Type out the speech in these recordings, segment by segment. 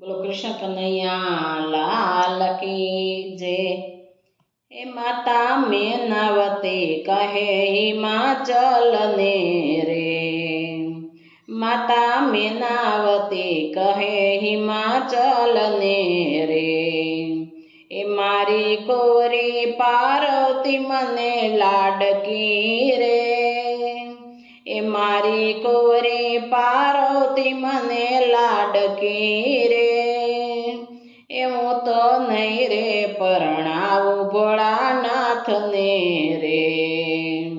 બોલો, કૃષ્ણ કનૈયા લાલ કી જય. હે માતા મેનાવતી કહે, હિમાચલ ને રે. માતા મેનાવતી કહે, હિમાચલ ને રે. એ મારી કોરી પાર્વતી મને લાડકી રે. એ મારી કોરી પાર્વતી મને લાડકી રે. એવું તો નહીં રે પરણાવું ભોળાનાથને રે.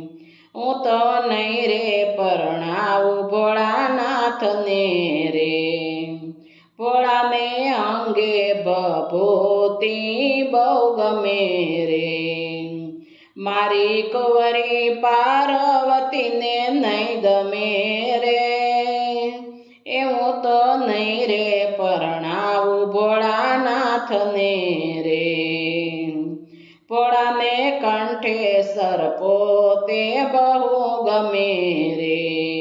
હું તો નહીં રે પરણાવું ભોળાનાથને રે. ભોળા મેં અંગે ભભૂતી બહુ ગમે રે. મારી કુંવરી પાર્વતીને નહીં ગમે રે. તો નહીં રે પરણાવું ભોળાનાથને રે. ભોળાને કંઠે સરપો તે બહુ ગમે રે.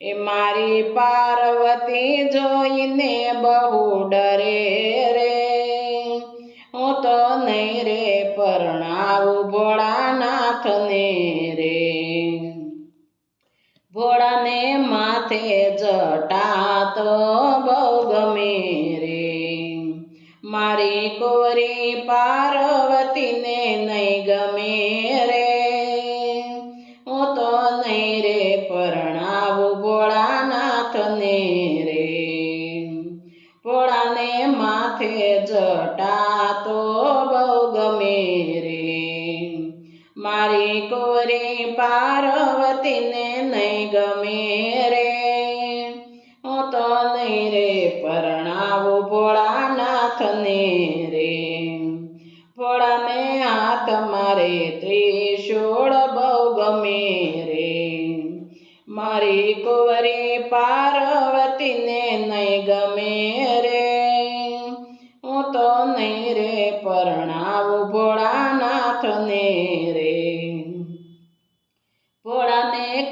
એ મારી પાર્વતી જોઈને બહુ ડરે રે. હું તો નહીં રે પરણાવું ભોળાનાથને રે. ભોળાને માથે જટા તો બહુ ગમે રે. મારી કોરી પાર્વતીને નહીં ગમે રે. હું તો નહીં રે પરણાવું ભોળાનાથને રે. ભોળાને માથે જટા તો બહુ ગમે રે. મારી કોરી પાર્વતીને નહીં ગમે રે. હું તો નહીં રે પરણાવું ભોળાનાથને રે. ભોળાને હાથ મારે ત્રિશૂળ બહુ ગમે રે. મારી કુંવરી પાર્વતીને નહીં ગમે રે. હું તો નહીં રે પરણાવું ભોળાનાથને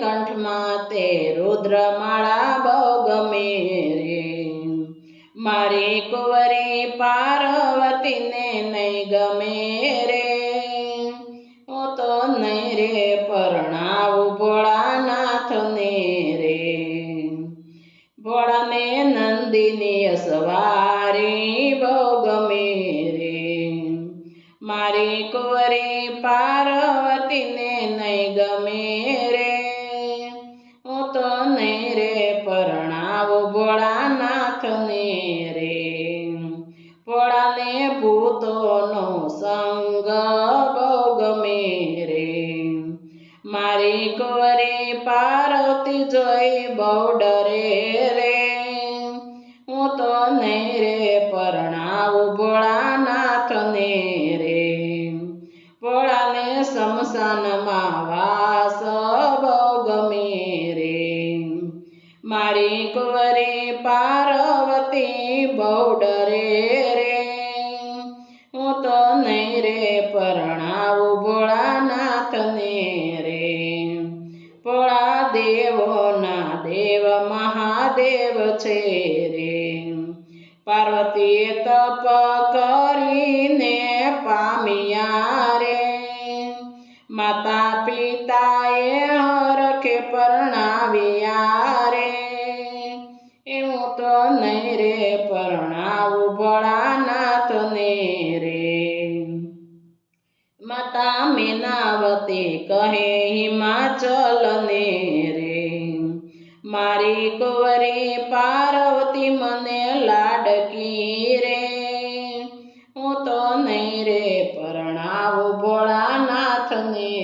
કંઠમાં તે રુદ્રમાળા બહુ ગમે રે. મારી કુંવરી પાર્વતીને નહીં ગમે રે. હું તો નહીં રે પરણાવું ભોળાનાથને રે. ભોળાને નંદિની સવારી ભૂતોનો સંગ બહુ ગમે રે મારી કુંવરી પાર્વતી જોઈ બહુ ડરે રે. હું તો નહીં રે પરણાવું ભોળાનાથને રે. ભોળાને શમશાનમાં વાસ બહુ ગમે રે મારી કુંવરી પાર્વતી બહુ ડરે દેવોના દેવ મહાદેવ છે રે. પાર્વતીએ તપ કરીને પામ્યા રે. માતા પિતાએ હરખે પરણાવ્યા રે. એવું તો નહીં રે પરણાવું ભોળાનાથને રે. માતા મેનાવતી કહે હિમાચલ ને રે. મારી કુંવરી પાર્વતી મને